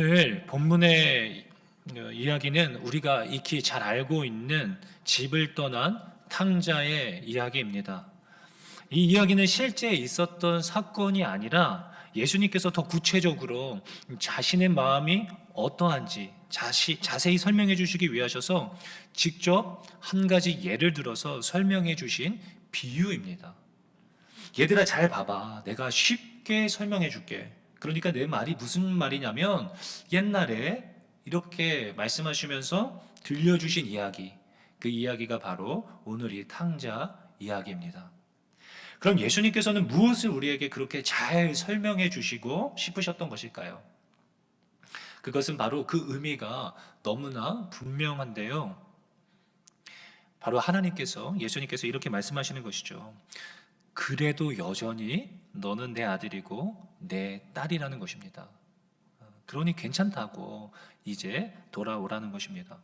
오늘 본문의 어, 이야기는 우리가 익히 잘 알고 있는 집을 떠난 탕자의 이야기입니다. 이 이야기는 실제 있었던 사건이 아니라 예수님께서 더 구체적으로 자신의 마음이 어떠한지 자시, 자세히 설명해 주시기 위하셔서 직접 한 가지 예를 들어서 설명해 주신 비유입니다. 얘들아 잘 봐봐. 내가 쉽게 설명해 줄게. 그러니까 내 말이 무슨 말이냐면 옛날에 이렇게 말씀하시면서 들려주신 이야기. 그 이야기가 바로 오늘 이 탕자 이야기입니다. 그럼 예수님께서는 무엇을 우리에게 그렇게 잘 설명해 주시고 싶으셨던 것일까요? 그것은 바로 그 의미가 너무나 분명한데요. 바로 하나님께서 예수님께서 이렇게 말씀하시는 것이죠. 그래도 여전히 너는 내 아들이고 내 딸이라는 것입니다. 그러니 괜찮다고 이제 돌아오라는 것입니다.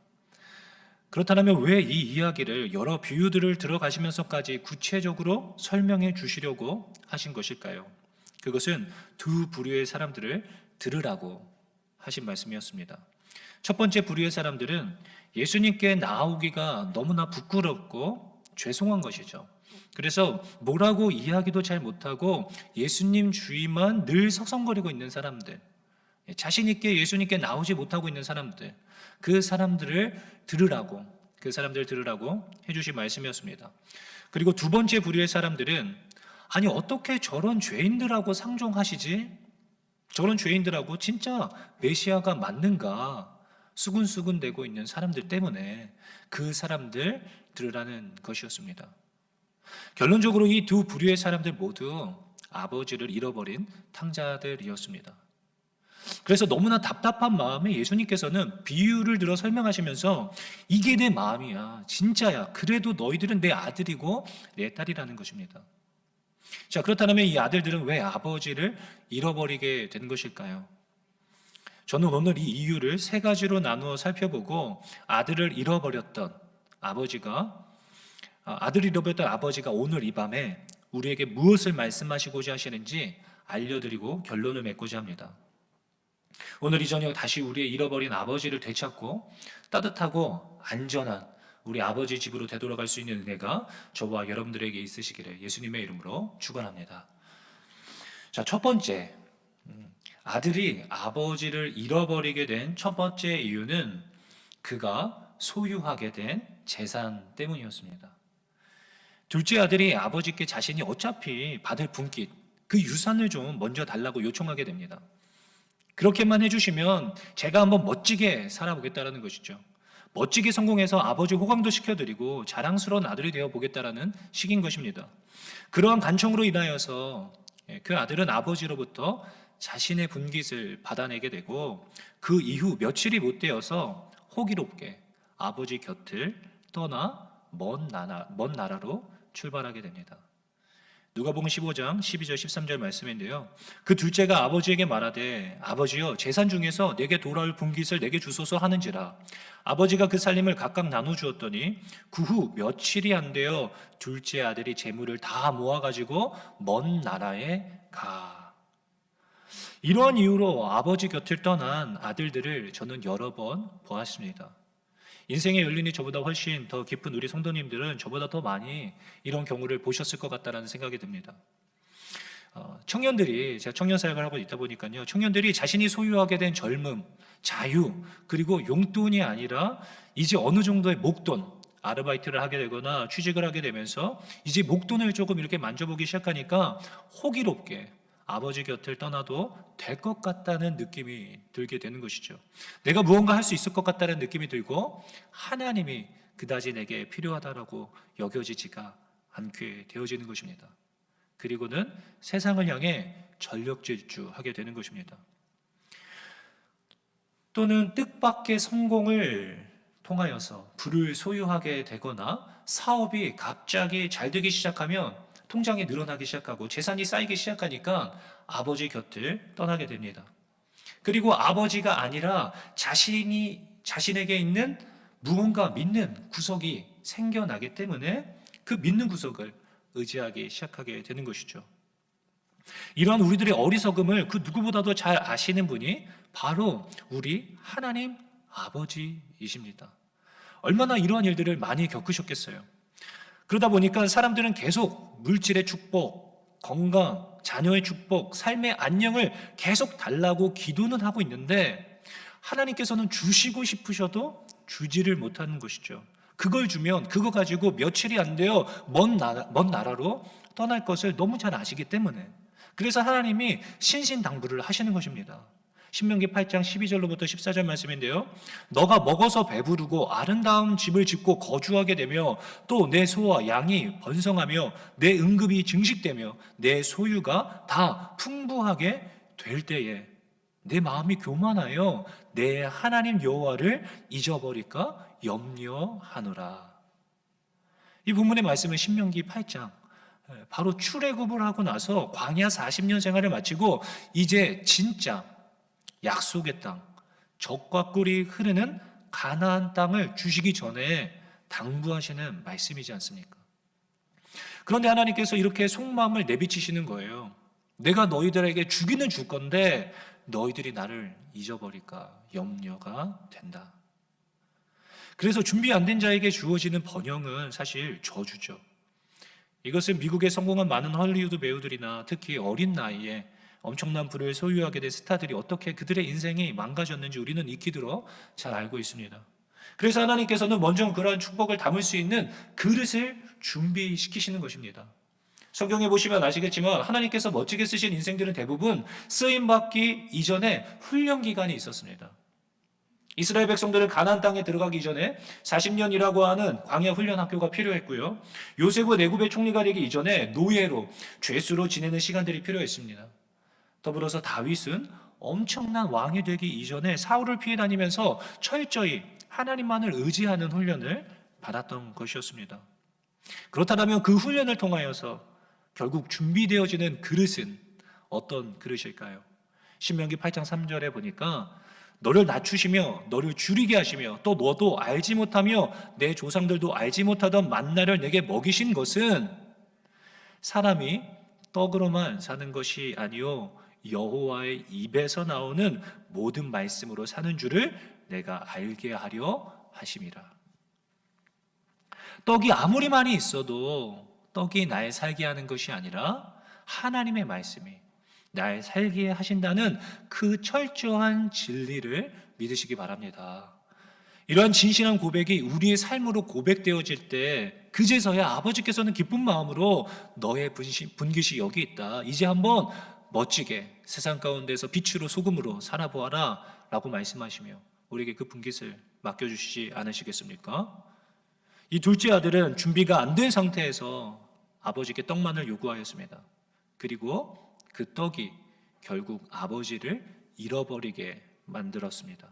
그렇다면 왜 이 이야기를 여러 비유들을 들어가시면서까지 구체적으로 설명해 주시려고 하신 것일까요? 그것은 두 부류의 사람들을 들으라고 하신 말씀이었습니다. 첫 번째 부류의 사람들은 예수님께 나오기가 너무나 부끄럽고 죄송한 것이죠. 그래서 뭐라고 이야기도 잘 못하고 예수님 주위만 늘 석성거리고 있는 사람들, 자신 있게 예수님께 나오지 못하고 있는 사람들, 그 사람들을 들으라고, 그 사람들을 들으라고 해주신 말씀이었습니다. 그리고 두 번째 부류의 사람들은 아니 어떻게 저런 죄인들하고 상종하시지? 저런 죄인들하고 진짜 메시아가 맞는가? 수군수군 대고 있는 사람들 때문에 그 사람들 들으라는 것이었습니다. 결론적으로 이 두 부류의 사람들 모두 아버지를 잃어버린 탕자들이었습니다. 그래서 너무나 답답한 마음에 예수님께서는 비유를 들어 설명하시면서 이게 내 마음이야. 진짜야. 그래도 너희들은 내 아들이고 내 딸이라는 것입니다. 자, 그렇다면 이 아들들은 왜 아버지를 잃어버리게 된 것일까요? 저는 오늘 이 이유를 세 가지로 나누어 살펴보고 아들을 잃어버렸던 아버지가 아, 아들을 잃어버렸던 아버지가 오늘 이 밤에 우리에게 무엇을 말씀하시고자 하시는지 알려드리고 결론을 맺고자 합니다. 오늘 이 저녁 다시 우리의 잃어버린 아버지를 되찾고 따뜻하고 안전한 우리 아버지 집으로 되돌아갈 수 있는 은혜가 저와 여러분들에게 있으시기를 예수님의 이름으로 축원합니다. 자, 첫 번째 음, 아들이 아버지를 잃어버리게 된 첫 번째 이유는 그가 소유하게 된 재산 때문이었습니다. 둘째 아들이 아버지께 자신이 어차피 받을 분깃, 그 유산을 좀 먼저 달라고 요청하게 됩니다. 그렇게만 해주시면 제가 한번 멋지게 살아보겠다라는 것이죠. 멋지게 성공해서 아버지 호강도 시켜드리고 자랑스러운 아들이 되어 보겠다라는 식인 것입니다. 그러한 간청으로 인하여서 예, 그 아들은 아버지로부터 자신의 분깃을 받아내게 되고 그 이후 며칠이 못 되어서 호기롭게 아버지 곁을 떠나 먼 나라, 먼 나라로 출발하게 됩니다. 누가복음 15장 12절 13절 말씀인데요. 그 둘째가 아버지에게 말하되 아버지여 재산 중에서 내게 돌아올 분깃을 내게 주소서 하는지라 아버지가 그 살림을 각각 나눠 주었더니 그 후 며칠이 안 되어 둘째 아들이 재물을 다 모아 가지고 먼 나라에 가 이러한 이유로 아버지 곁을 떠난 아들들을 저는 여러 번 보았습니다. 인생의 연륜이 저보다 훨씬 더 깊은 우리 성도님들은 저보다 더 많이 이런 경우를 보셨을 것 같다는 생각이 듭니다. 어, 청년들이 제가 청년 사역을 하고 있다 보니까요. 청년들이 자신이 소유하게 된 젊음, 자유, 그리고 용돈이 아니라 이제 어느 정도의 목돈, 아르바이트를 하게 되거나 취직을 하게 되면서 이제 목돈을 조금 이렇게 만져보기 시작하니까 호기롭게 아버지 곁을 떠나도 될 것 같다는 느낌이 들게 되는 것이죠. 내가 무언가 할 수 있을 것 같다는 느낌이 들고 하나님이 그다지 내게 필요하다라고 여겨지지가 않게 되어지는 것입니다. 그리고는 세상을 향해 전력 질주하게 되는 것입니다. 또는 뜻밖의 성공을 통하여서 부를 소유하게 되거나 사업이 갑자기 잘 되기 시작하면 통장이 늘어나기 시작하고 재산이 쌓이기 시작하니까 아버지 곁을 떠나게 됩니다. 그리고 아버지가 아니라 자신이 자신에게 있는 무언가 믿는 구석이 생겨나기 때문에 그 믿는 구석을 의지하기 시작하게 되는 것이죠. 이러한 우리들의 어리석음을 그 누구보다도 잘 아시는 분이 바로 우리 하나님 아버지이십니다. 얼마나 이러한 일들을 많이 겪으셨겠어요. 그러다 보니까 사람들은 계속 물질의 축복, 건강, 자녀의 축복, 삶의 안녕을 계속 달라고 기도는 하고 있는데 하나님께서는 주시고 싶으셔도 주지를 못하는 것이죠. 그걸 주면 그거 가지고 며칠이 안 되어 먼, 나라, 먼 나라로 떠날 것을 너무 잘 아시기 때문에 그래서 하나님이 신신당부를 하시는 것입니다. 신명기 8장 12절로부터 14절 말씀인데요. 너가 먹어서 배부르고 아름다운 집을 짓고 거주하게 되며 또 내 소와 양이 번성하며 내 응급이 증식되며 내 소유가 다 풍부하게 될 때에 내 마음이 교만하여 내 하나님 여호와를 잊어버릴까 염려하노라. 이 본문의 말씀은 신명기 8장 예, 바로 출애굽을 하고 나서 광야 40년 생활을 마치고 이제 진짜 약속의 땅, 적과 꿀이 흐르는 가나안 땅을 주시기 전에 당부하시는 말씀이지 않습니까? 그런데 하나님께서 이렇게 속마음을 내비치시는 거예요. 내가 너희들에게 주기는 줄 건데 너희들이 나를 잊어버릴까 염려가 된다. 그래서 준비 안 된 자에게 주어지는 번영은 사실 저주죠. 이것은 미국에 성공한 많은 헐리우드 배우들이나 특히 어린 나이에 엄청난 부를 소유하게 된 스타들이 어떻게 그들의 인생이 망가졌는지 우리는 익히 들어 잘 알고 있습니다. 그래서 하나님께서는 먼저 그러한 축복을 담을 수 있는 그릇을 준비시키시는 것입니다. 성경에 보시면 아시겠지만 하나님께서 멋지게 쓰신 인생들은 대부분 쓰임 받기 이전에 훈련 기간이 있었습니다. 이스라엘 백성들은 가나안 땅에 들어가기 전에 40년이라고 하는 광야 훈련 학교가 필요했고요. 요셉은 애굽의 총리가 되기 이전에 노예로 죄수로 지내는 시간들이 필요했습니다. 더불어서 다윗은 엄청난 왕이 되기 이전에 사울을 피해 다니면서 철저히 하나님만을 의지하는 훈련을 받았던 것이었습니다. 그렇다면 그 훈련을 통하여서 결국 준비되어지는 그릇은 어떤 그릇일까요? 신명기 8장 3절에 보니까 너를 낮추시며 너를 줄이게 하시며 또 너도 알지 못하며 내 조상들도 알지 못하던 만나를 내게 먹이신 것은 사람이 떡으로만 사는 것이 아니요 여호와의 입에서 나오는 모든 말씀으로 사는 줄을 내가 알게 하려 하심이라. 떡이 아무리 많이 있어도 떡이 날 살게 하는 것이 아니라 하나님의 말씀이 날 살게 하신다는 그 철저한 진리를 믿으시기 바랍니다. 이러한 진실한 고백이 우리의 삶으로 고백되어질 때 그제서야 아버지께서는 기쁜 마음으로 너의 분신, 분깃이 여기 있다. 이제 한번 멋지게 세상 가운데서 빛으로 소금으로 살아보아라 라고 말씀하시며 우리에게 그 분깃을 맡겨주시지 않으시겠습니까? 이 둘째 아들은 준비가 안 된 상태에서 아버지께 떡만을 요구하였습니다. 그리고 그 떡이 결국 아버지를 잃어버리게 만들었습니다.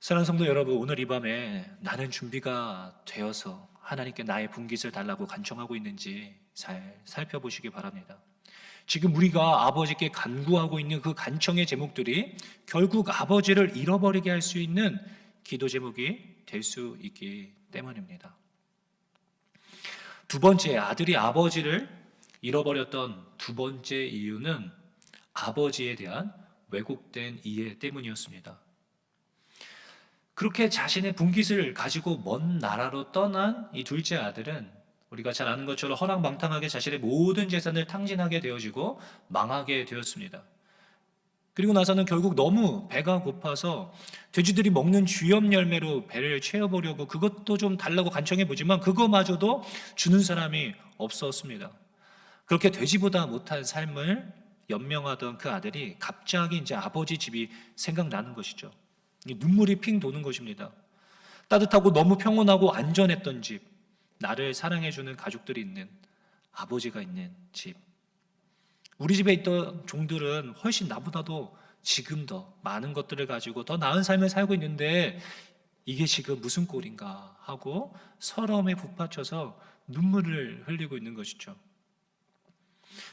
사랑하는 성도 여러분, 오늘 이 밤에 나는 준비가 되어서 하나님께 나의 분깃을 달라고 간청하고 있는지 잘 살펴보시기 바랍니다. 지금 우리가 아버지께 간구하고 있는 그 간청의 제목들이 결국 아버지를 잃어버리게 할 수 있는 기도 제목이 될 수 있기 때문입니다. 두 번째, 아들이 아버지를 잃어버렸던 두 번째 이유는 아버지에 대한 왜곡된 이해 때문이었습니다. 그렇게 자신의 분깃을 가지고 먼 나라로 떠난 이 둘째 아들은 우리가 잘 아는 것처럼 허랑방탕하게 자신의 모든 재산을 탕진하게 되어지고 망하게 되었습니다. 그리고 나서는 결국 너무 배가 고파서 돼지들이 먹는 쥐염 열매로 배를 채워보려고 그것도 좀 달라고 간청해 보지만 그거마저도 주는 사람이 없었습니다. 그렇게 돼지보다 못한 삶을 연명하던 그 아들이 갑자기 이제 아버지 집이 생각나는 것이죠. 눈물이 핑 도는 것입니다. 따뜻하고 너무 평온하고 안전했던 집, 나를 사랑해주는 가족들이 있는 아버지가 있는 집. 우리 집에 있던 종들은 훨씬 나보다도 지금 더 많은 것들을 가지고 더 나은 삶을 살고 있는데 이게 지금 무슨 꼴인가 하고 서러움에 북받쳐서 눈물을 흘리고 있는 것이죠.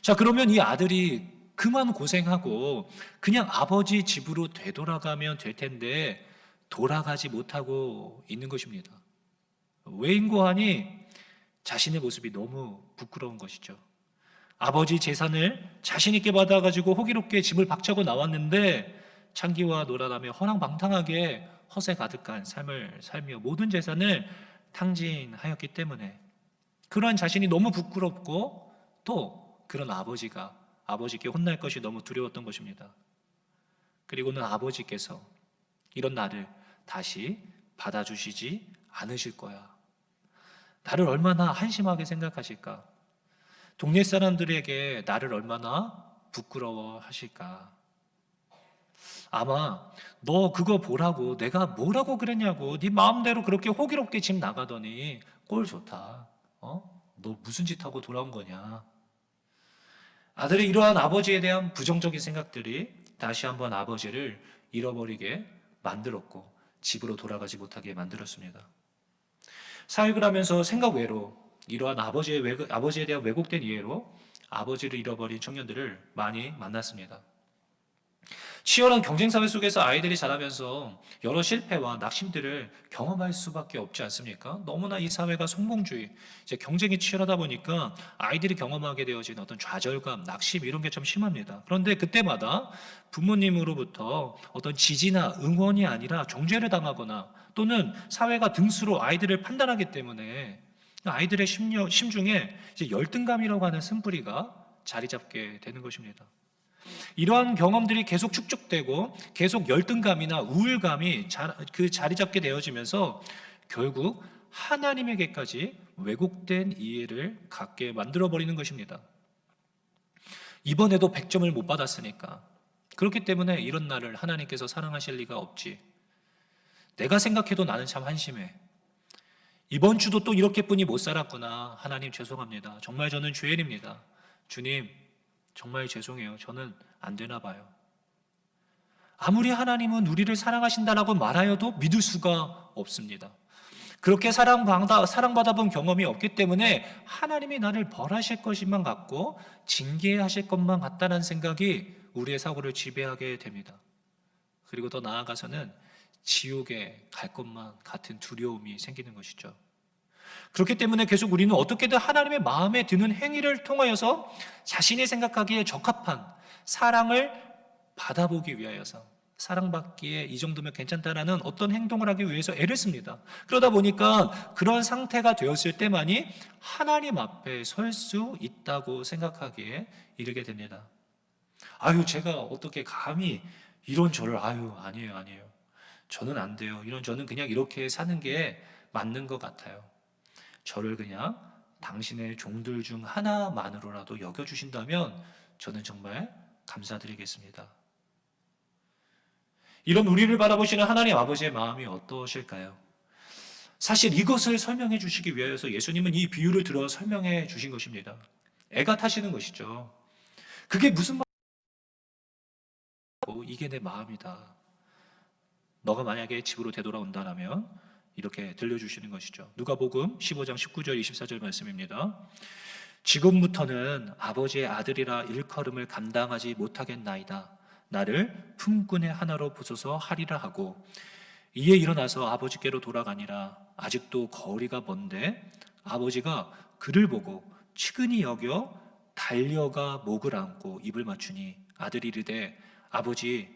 자, 그러면 이 아들이 그만 고생하고 그냥 아버지 집으로 되돌아가면 될 텐데 돌아가지 못하고 있는 것입니다. 외인고하니 자신의 모습이 너무 부끄러운 것이죠. 아버지 재산을 자신 있게 받아가지고 호기롭게 집을 박차고 나왔는데 창기와 노라라며 허랑방탕하게 허세 가득한 삶을 살며 모든 재산을 탕진하였기 때문에 그런 자신이 너무 부끄럽고 또 그런 아버지가 아버지께 혼날 것이 너무 두려웠던 것입니다. 그리고는 아버지께서 이런 나를 다시 받아주시지 않으실 거야. 나를 얼마나 한심하게 생각하실까? 동네 사람들에게 나를 얼마나 부끄러워 하실까? 아마 너 그거 보라고 내가 뭐라고 그랬냐고 네 마음대로 그렇게 호기롭게 집 나가더니 꼴 좋다. 어? 너 무슨 짓 하고 돌아온 거냐? 아들의 이러한 아버지에 대한 부정적인 생각들이 다시 한번 아버지를 잃어버리게 만들었고 집으로 돌아가지 못하게 만들었습니다. 사역을 하면서 생각 외로 이러한 아버지의 왜곡- 아버지에 대한 왜곡된 이해로 아버지를 잃어버린 청년들을 많이 만났습니다. 치열한 경쟁 사회 속에서 아이들이 자라면서 여러 실패와 낙심들을 경험할 수밖에 없지 않습니까? 너무나 이 사회가 성공주의, 이제 경쟁이 치열하다 보니까 아이들이 경험하게 되어진 어떤 좌절감, 낙심 이런 게 참 심합니다. 그런데 그때마다 부모님으로부터 어떤 지지나 응원이 아니라 정죄를 당하거나 또는 사회가 등수로 아이들을 판단하기 때문에 아이들의 심려, 심중에 이제 열등감이라고 하는 쓴뿌리가 자리 잡게 되는 것입니다. 이러한 경험들이 계속 축적되고 계속 열등감이나 우울감이 자, 그 자리 잡게 되어지면서 결국 하나님에게까지 왜곡된 이해를 갖게 만들어 버리는 것입니다. 이번에도 100점을 못 받았으니까 그렇기 때문에 이런 나를 하나님께서 사랑하실 리가 없지. 내가 생각해도 나는 참 한심해. 이번 주도 또 이렇게뿐이 못 살았구나. 하나님 죄송합니다. 정말 저는 죄인입니다. 주님, 정말 죄송해요. 저는 안 되나 봐요. 아무리 하나님은 우리를 사랑하신다라고 말하여도 믿을 수가 없습니다. 그렇게 사랑받아, 사랑받아 본 경험이 없기 때문에 하나님이 나를 벌하실 것만 같고 징계하실 것만 같다는 생각이 우리의 사고를 지배하게 됩니다. 그리고 더 나아가서는 지옥에 갈 것만 같은 두려움이 생기는 것이죠. 그렇기 때문에 계속 우리는 어떻게든 하나님의 마음에 드는 행위를 통하여서 자신이 생각하기에 적합한 사랑을 받아보기 위하여서 사랑받기에 이 정도면 괜찮다라는 어떤 행동을 하기 위해서 애를 씁니다. 그러다 보니까 그런 상태가 되었을 때만이 하나님 앞에 설 수 있다고 생각하기에 이르게 됩니다. 아유, 제가 어떻게 감히 이런 저를 아유, 아니에요, 아니에요. 저는 안 돼요. 이런 저는 그냥 이렇게 사는 게 맞는 것 같아요. 저를 그냥 당신의 종들 중 하나만으로라도 여겨주신다면 저는 정말 감사드리겠습니다. 이런 우리를 바라보시는 하나님 아버지의 마음이 어떠실까요? 사실 이것을 설명해 주시기 위하여서 예수님은 이 비유를 들어 설명해 주신 것입니다. 애가 타시는 것이죠. 그게 무슨 말이고 이게 내 마음이다. 너가 만약에 집으로 되돌아온다라면 이렇게 들려주시는 것이죠. 누가복음 15장 19절 24절 말씀입니다. 지금부터는 아버지의 아들이라 일컬음을 감당하지 못하겠나이다. 나를 품꾼의 하나로 부숴서 하리라 하고 이에 일어나서 아버지께로 돌아가니라. 아직도 거리가 먼데 아버지가 그를 보고 측은히 여겨 달려가 목을 안고 입을 맞추니 아들이 이르되 아버지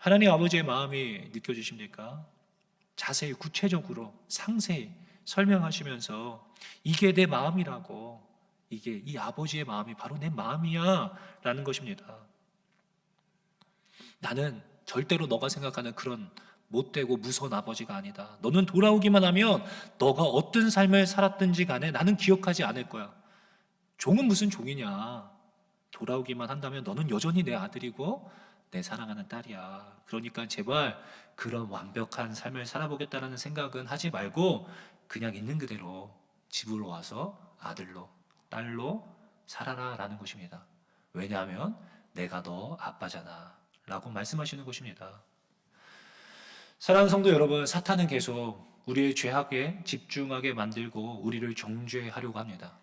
하나님 아버지의 마음이 느껴지십니까? 자세히 구체적으로 상세히 설명하시면서 이게 내 마음이라고 이게 이 아버지의 마음이 바로 내 마음이야 라는 것입니다. 나는 절대로 너가 생각하는 그런 못되고 무서운 아버지가 아니다. 너는 돌아오기만 하면 너가 어떤 삶을 살았든지 간에 나는 기억하지 않을 거야. 종은 무슨 종이냐. 돌아오기만 한다면 너는 여전히 내 아들이고 내 사랑하는 딸이야. 그러니까 제발 그런 완벽한 삶을 살아보겠다는 생각은 하지 말고 그냥 있는 그대로 집으로 와서 아들로, 딸로 살아라 라는 것입니다. 왜냐하면 내가 너 아빠잖아. 라고 말씀하시는 것입니다. 사랑하는 성도 여러분, 사탄은 계속 우리의 죄악에 집중하게 만들고 우리를 정죄하려고 합니다.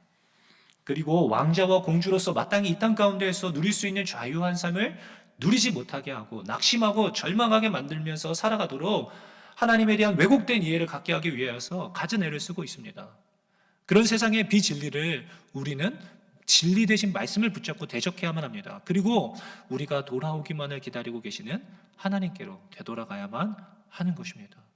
그리고 왕자와 공주로서 마땅히 이 땅 가운데에서 누릴 수 있는 자유한 삶을 누리지 못하게 하고 낙심하고 절망하게 만들면서 살아가도록 하나님에 대한 왜곡된 이해를 갖게 하기 위해서 갖은 애를 쓰고 있습니다. 그런 세상의 비진리를 우리는 진리 대신 말씀을 붙잡고 대적해야만 합니다. 그리고 우리가 돌아오기만을 기다리고 계시는 하나님께로 되돌아가야만 하는 것입니다.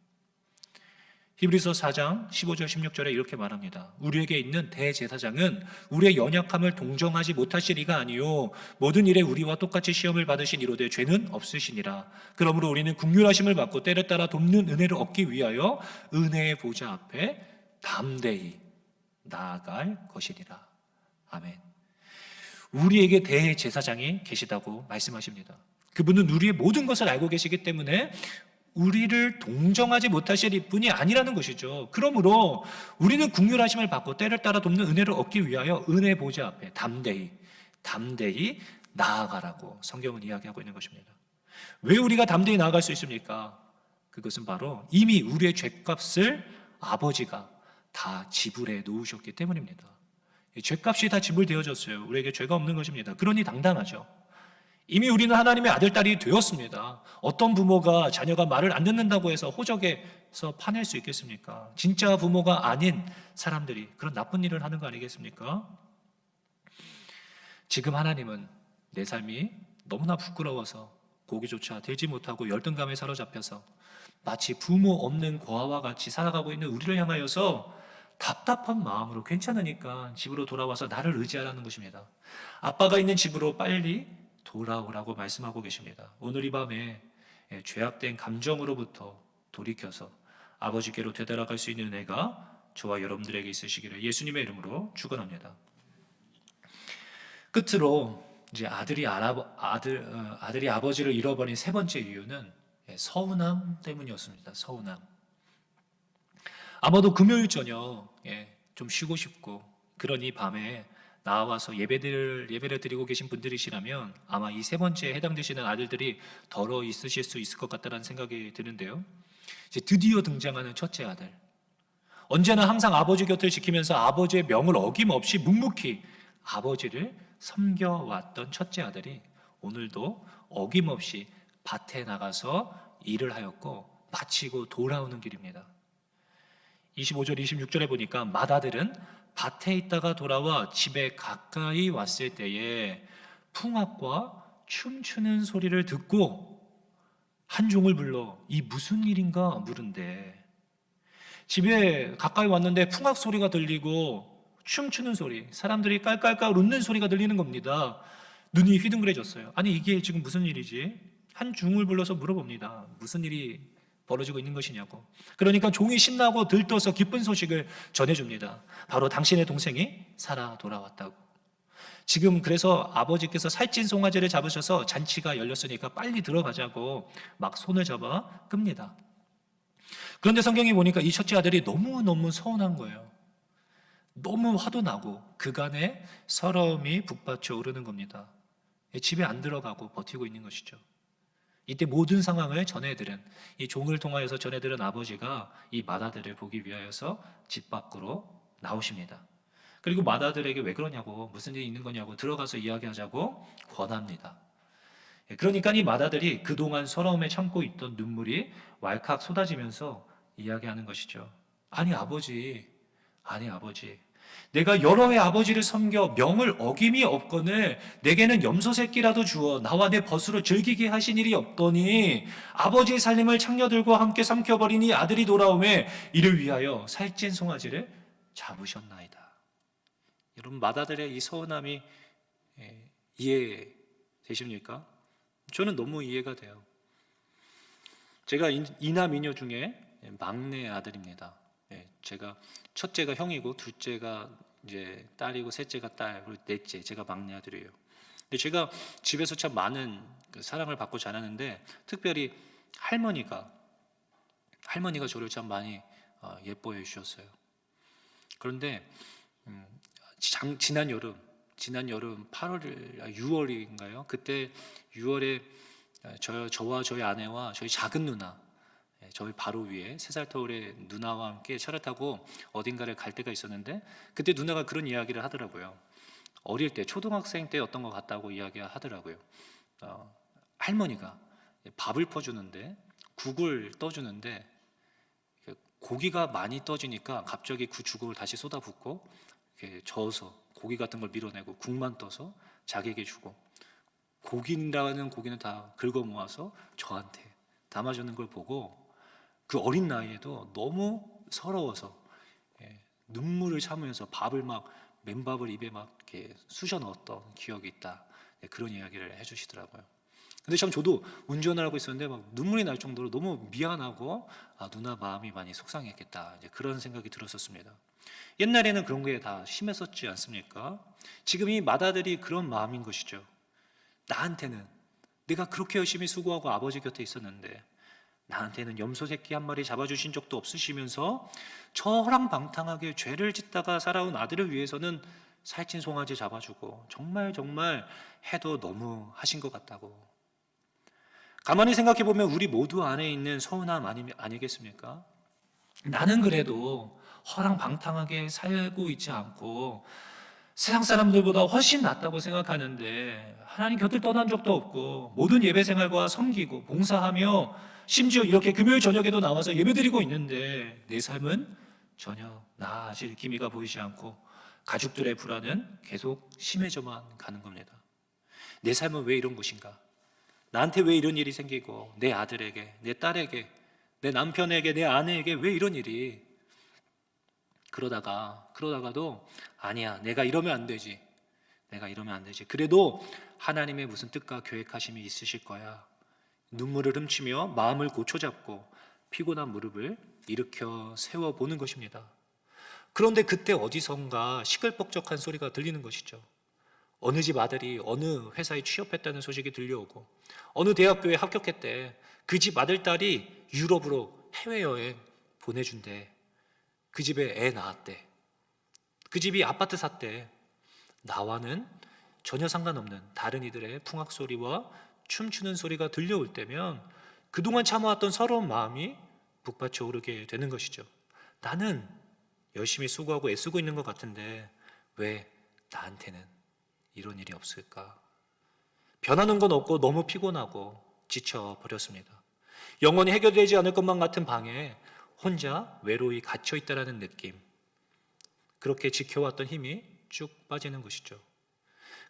히브리서 4장 15절 16절에 이렇게 말합니다. 우리에게 있는 대제사장은 우리의 연약함을 동정하지 못하실 이가 아니요 모든 일에 우리와 똑같이 시험을 받으신 이로되 죄는 없으시니라. 그러므로 우리는 국률하심을 받고 때를 따라 돕는 은혜를 얻기 위하여 은혜의 보좌 앞에 담대히 나아갈 것이니라. 아멘. 우리에게 대제사장이 계시다고 말씀하십니다. 그분은 우리의 모든 것을 알고 계시기 때문에 우리를 동정하지 못하실 뿐이 아니라는 것이죠. 그러므로 우리는 국률하심을 받고 때를 따라 돕는 은혜를 얻기 위하여 은혜 보좌 앞에 담대히 담대히 나아가라고 성경은 이야기하고 있는 것입니다. 왜 우리가 담대히 나아갈 수 있습니까? 그것은 바로 이미 우리의 죄값을 아버지가 다 지불해 놓으셨기 때문입니다. 이 죄값이 다 지불되어졌어요. 우리에게 죄가 없는 것입니다. 그러니 당당하죠. 이미 우리는 하나님의 아들, 딸이 되었습니다. 어떤 부모가 자녀가 말을 안 듣는다고 해서 호적에서 파낼 수 있겠습니까? 진짜 부모가 아닌 사람들이 그런 나쁜 일을 하는 거 아니겠습니까? 지금 하나님은 내 삶이 너무나 부끄러워서 고기조차 들지 못하고 열등감에 사로잡혀서 마치 부모 없는 고아와 같이 살아가고 있는 우리를 향하여서 답답한 마음으로 괜찮으니까 집으로 돌아와서 나를 의지하라는 것입니다. 아빠가 있는 집으로 빨리 돌아오라고 말씀하고 계십니다. 오늘 이 밤에 예, 죄악된 감정으로부터 돌이켜서 아버지께로 되돌아갈 수 있는 은혜가 저와 여러분들에게 있으시기를 예수님의 이름으로 축원합니다. 끝으로 이제 아들이 아라, 아들 어, 아들이 아버지를 잃어버린 세 번째 이유는 예, 서운함 때문이었습니다. 서운함. 아마도 금요일 저녁 예, 좀 쉬고 싶고 그런 이 밤에 나와서 예배들 예배를 드리고 계신 분들이시라면 아마 이 세 번째에 해당되시는 아들들이 덜어 있으실 수 있을 것 같다는 생각이 드는데요. 이제 드디어 등장하는 첫째 아들. 언제나 항상 아버지 곁을 지키면서 아버지의 명을 어김없이 묵묵히 아버지를 섬겨왔던 첫째 아들이 오늘도 어김없이 밭에 나가서 일을 하였고 마치고 돌아오는 길입니다. 25절, 26절에 보니까 맏아들은 밭에 있다가 돌아와 집에 가까이 왔을 때에 풍악과 춤추는 소리를 듣고 한 종을 불러 이 무슨 일인가 물은데 집에 가까이 왔는데 풍악 소리가 들리고 춤추는 소리, 사람들이 깔깔깔 웃는 소리가 들리는 겁니다. 눈이 휘둥그레졌어요. 아니 이게 지금 무슨 일이지? 한 중을 불러서 물어봅니다. 무슨 일이 벌어지고 있는 것이냐고. 그러니까 종이 신나고 들떠서 기쁜 소식을 전해줍니다. 바로 당신의 동생이 살아 돌아왔다고. 지금 그래서 아버지께서 살찐 송아지를 잡으셔서 잔치가 열렸으니까 빨리 들어가자고 막 손을 잡아 끕니다. 그런데 성경이 보니까 이 첫째 아들이 너무너무 서운한 거예요. 너무 화도 나고 그간의 서러움이 북받쳐 오르는 겁니다. 집에 안 들어가고 버티고 있는 것이죠. 이때 모든 상황을 전해들은 이 종을 통하여서 전해들은 아버지가 이 맏아들을 보기 위하여서 집 밖으로 나오십니다. 그리고 맏아들에게 왜 그러냐고 무슨 일이 있는 거냐고 들어가서 이야기하자고 권합니다. 예, 그러니까 이 맏아들이 그동안 서러움에 참고 있던 눈물이 왈칵 쏟아지면서 이야기하는 것이죠. 아니 아버지, 아니 아버지, 내가 여러 해 아버지를 섬겨 명을 어김이 없거늘 내게는 염소 새끼라도 주어 나와 내 벗으로 즐기게 하신 일이 없더니 아버지의 살림을 창녀들과 함께 삼켜버리니 아들이 돌아오매 이를 위하여 살찐 송아지를 잡으셨나이다. 여러분 맏아들의 이 서운함이 예, 이해되십니까? 저는 너무 이해가 돼요. 제가 이남 이녀 중에 막내 아들입니다. 예, 제가 첫째가 형이고 둘째가 이제 딸이고 셋째가 딸 그리고 넷째 제가 막내 아들이에요. 근데 제가 집에서 참 많은 그 사랑을 받고 자라는데 특별히 할머니가 할머니가 저를 참 많이 어, 예뻐해 주셨어요. 그런데 음, 장, 지난 여름 지난 여름 8월 6월인가요? 그때 6월에 저, 저와 저희 아내와 저희 작은 누나 예, 저희 바로 위에 세 살 터울의 누나와 함께 차를 타고 어딘가를 갈 때가 있었는데 그때 누나가 그런 이야기를 하더라고요. 어릴 때 초등학생 때였던 것 같다고 이야기하더라고요. 어, 할머니가 밥을 퍼주는데 국을 떠주는데 그 고기가 많이 떠지니까 갑자기 그 죽을 다시 쏟아붓고 이렇게 저어서 고기 같은 걸 밀어내고 국만 떠서 자기에게 주고 고기라는 고기는 다 긁어 모아서 저한테 담아주는 걸 보고 그 어린 나이에도 너무 서러워서 예, 눈물을 참으면서 밥을 막 맨밥을 입에 막 이렇게 쑤셔 넣었던 기억이 있다 예, 그런 이야기를 해주시더라고요. 근데 참 저도 운전을 하고 있었는데 막 눈물이 날 정도로 너무 미안하고 아 누나 마음이 많이 속상했겠다 이제 그런 생각이 들었었습니다. 옛날에는 그런 게 다 심했었지 않습니까? 지금 이 맏아들이 그런 마음인 것이죠. 나한테는 내가 그렇게 열심히 수고하고 아버지 곁에 있었는데 나한테는 염소 새끼 한 마리 잡아주신 적도 없으시면서 저랑방탕하게 죄를 짓다가 살아온 아들을 위해서는 살찐 송아지 잡아주고 정말 정말 해도 너무 하신 것 같다고 가만히 생각해 보면 우리 모두 안에 있는 서운함 아니, 아니겠습니까? 나는 그래도 허랑방탕하게 살고 있지 않고 세상 사람들보다 훨씬 낫다고 생각하는데 하나님 곁을 떠난 적도 없고 모든 예배 생활과 섬기고 봉사하며 심지어 이렇게 금요일 저녁에도 나와서 예배드리고 있는데 내 삶은 전혀 나아질 기미가 보이지 않고 가족들의 불안은 계속 심해져만 가는 겁니다. 내 삶은 왜 이런 것인가? 나한테 왜 이런 일이 생기고 내 아들에게, 내 딸에게, 내 남편에게, 내 아내에게 왜 이런 일이 그러다가 그러다가도 아니야 내가 이러면 안 되지. 내가 이러면 안 되지. 그래도 하나님의 무슨 뜻과 계획하심이 있으실 거야. 눈물을 훔치며 마음을 고쳐잡고 피곤한 무릎을 일으켜 세워 보는 것입니다. 그런데 그때 어디선가 시끌벅적한 소리가 들리는 것이죠. 어느 집 아들이 어느 회사에 취업했다는 소식이 들려오고 어느 대학교에 합격했대. 그 집 아들 딸이 유럽으로 해외여행 보내준대 그 집에 애 낳았대. 그 집이 아파트 샀대. 나와는 전혀 상관없는 다른 이들의 풍악 소리와 춤추는 소리가 들려올 때면 그동안 참아왔던 서러운 마음이 북받쳐 오르게 되는 것이죠. 나는 열심히 수고하고 애쓰고 있는 것 같은데 왜 나한테는 이런 일이 없을까? 변하는 건 없고 너무 피곤하고 지쳐 버렸습니다. 영원히 해결되지 않을 것만 같은 방에 혼자 외로이 갇혀 있다라는 느낌. 그렇게 지켜왔던 힘이 쭉 빠지는 것이죠.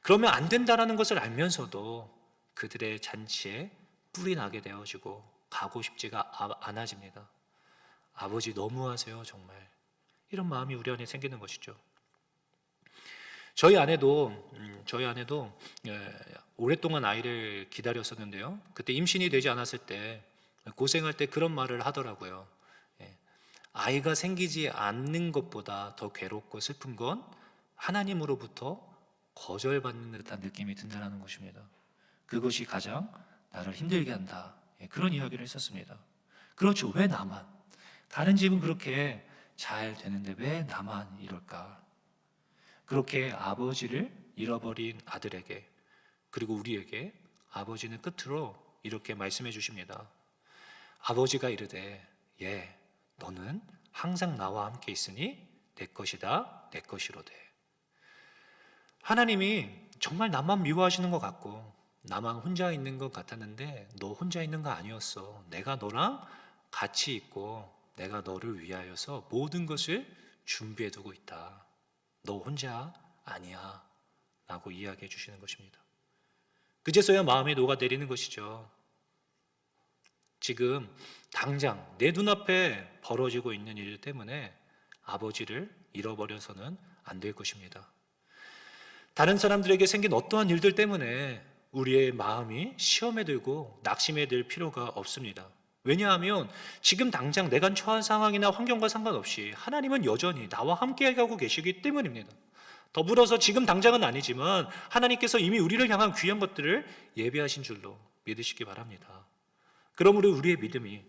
그러면 안 된다라는 것을 알면서도 그들의 잔치에 뿔이 나게 되어지고 가고 싶지가 아- 않아집니다. 아버지 너무하세요, 정말. 이런 마음이 우리 안에 생기는 것이죠. 저희 아내도 음, 저희 아내도 예, 오랫동안 아이를 기다렸었는데요. 그때 임신이 되지 않았을 때 고생할 때 그런 말을 하더라고요. 예, 아이가 생기지 않는 것보다 더 괴롭고 슬픈 건 하나님으로부터 거절받는 듯한 느낌이 든다는 것입니다. 그것이 가장 나를 힘들게 한다. 예, 그런 이야기를 했었습니다. 그렇죠. 왜 나만? 다른 집은 그렇게 잘 되는데 왜 나만 이럴까? 그렇게 아버지를 잃어버린 아들에게 그리고 우리에게 아버지는 끝으로 이렇게 말씀해 주십니다. 아버지가 이르되 예 너는 항상 나와 함께 있으니 내 것이다 내 것이로되. 하나님이 정말 나만 미워하시는 것 같고 나만 혼자 있는 것 같았는데 너 혼자 있는 거 아니었어. 내가 너랑 같이 있고 내가 너를 위하여서 모든 것을 준비해 두고 있다. 너 혼자 아니야 라고 이야기해 주시는 것입니다. 그제서야 마음이 녹아내리는 것이죠 지금 당장 내 눈앞에 벌어지고 있는 일 때문에 아버지를 잃어버려서는 안 될 것입니다. 다른 사람들에게 생긴 어떠한 일들 때문에 우리의 마음이 시험에 들고 낙심에 들 필요가 없습니다. 왜냐하면 지금 당장 내가 처한 상황이나 환경과 상관없이 하나님은 여전히 나와 함께 가고 계시기 때문입니다. 더불어서 지금 당장은 아니지만 하나님께서 이미 우리를 향한 귀한 것들을 예배하신 줄로 믿으시기 바랍니다. 그러므로 우리의 믿음이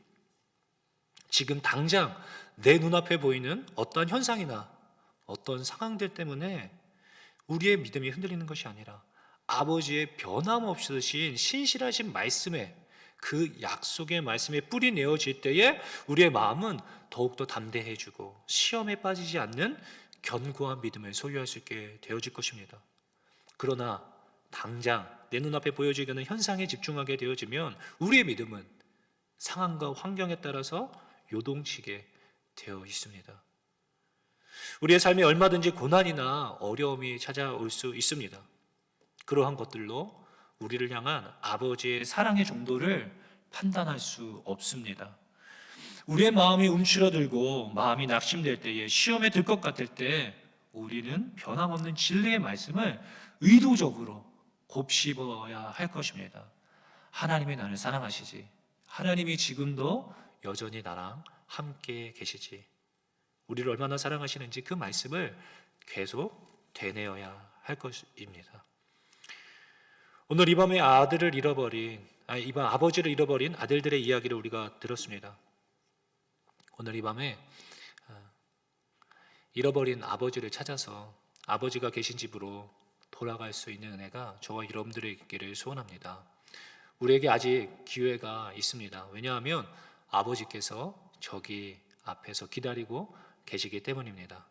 지금 당장 내 눈앞에 보이는 어떤 현상이나 어떤 상황들 때문에 우리의 믿음이 흔들리는 것이 아니라 아버지의 변함없으신 신실하신 말씀에 그 약속의 말씀에 뿌리 내어질 때에 우리의 마음은 더욱더 담대해지고 시험에 빠지지 않는 견고한 믿음을 소유할 수 있게 되어질 것입니다. 그러나 당장 내 눈앞에 보여지는 현상에 집중하게 되어지면 우리의 믿음은 상황과 환경에 따라서 요동치게 되어 있습니다. 우리의 삶에 얼마든지 고난이나 어려움이 찾아올 수 있습니다. 그러한 것들로 우리를 향한 아버지의 사랑의 정도를 판단할 수 없습니다. 우리의 마음이 움츠러들고 마음이 낙심될 때에 시험에 들 것 같을 때 우리는 변함없는 진리의 말씀을 의도적으로 곱씹어야 할 것입니다. 하나님이 나를 사랑하시지. 하나님이 지금도 여전히 나랑 함께 계시지. 우리를 얼마나 사랑하시는지 그 말씀을 계속 되뇌어야 할 것입니다. 오늘 이 밤에 아들을 잃어버린 아니 이밤 아버지를 잃어버린 아들들의 이야기를 우리가 들었습니다. 오늘 이 밤에 아, 잃어버린 아버지를 찾아서 아버지가 계신 집으로 돌아갈 수 있는 은혜가 저와 여러분들에게 있기를 소원합니다. 우리에게 아직 기회가 있습니다. 왜냐하면 아버지께서 저기 앞에서 기다리고 계시기 때문입니다.